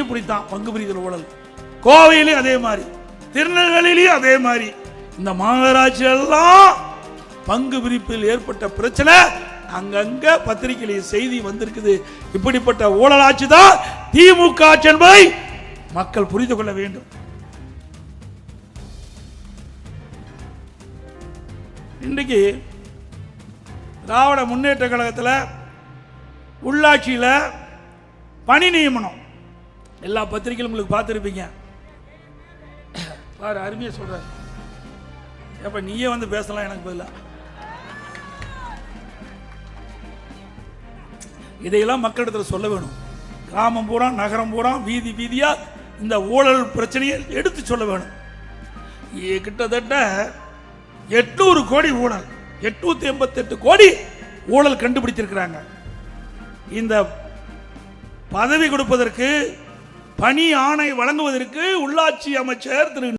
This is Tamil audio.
பிடித்தான் பங்கு பிரிதல் ஊழல் கோவையிலையும் அதே மாதிரி திருநெல்வேலியிலையும் அதே மாதிரி. இந்த மாநகராட்சி எல்லாம் பங்கு பிரிப்பில் ஏற்பட்ட பிரச்சனை அங்கங்க பத்திரிகையில் செய்தி வந்திருக்குது. இப்படிப்பட்ட ஊழல் ஆட்சி தான் திமுக ஆட்சி என்பதை மக்கள் புரிந்து கொள்ள வேண்டும். இன்றைக்கு திராவிட முன்னேற்ற கழகத்தில் உள்ளாட்சியில் பணி நியமனம். எல்லா பத்திரிகைகளும் உங்களுக்கு பார்த்துருப்பீங்க. பாரு அருமையாக சொல்கிறார் எப்போ நீயே வந்து பேசலாம் எனக்கு பதிலாக இதையெல்லாம் மக்களிடத்தில் சொல்ல வேணும். கிராமம் பூரா நகரம் பூரா வீதி வீதியாக இந்த ஊழல் பிரச்சனையை எடுத்து சொல்ல வேணும். கிட்டத்தட்ட எட்நூறு கோடி ஊழல் எட்நூத்தி எண்பத்தெட்டு கோடி ஊழல் கண்டுபிடித்திருக்கிறாங்க. இந்த பதவி கொடுப்பதற்கு பணி ஆணை வழங்குவதற்கு உள்ளாட்சி அமைச்சர் திரு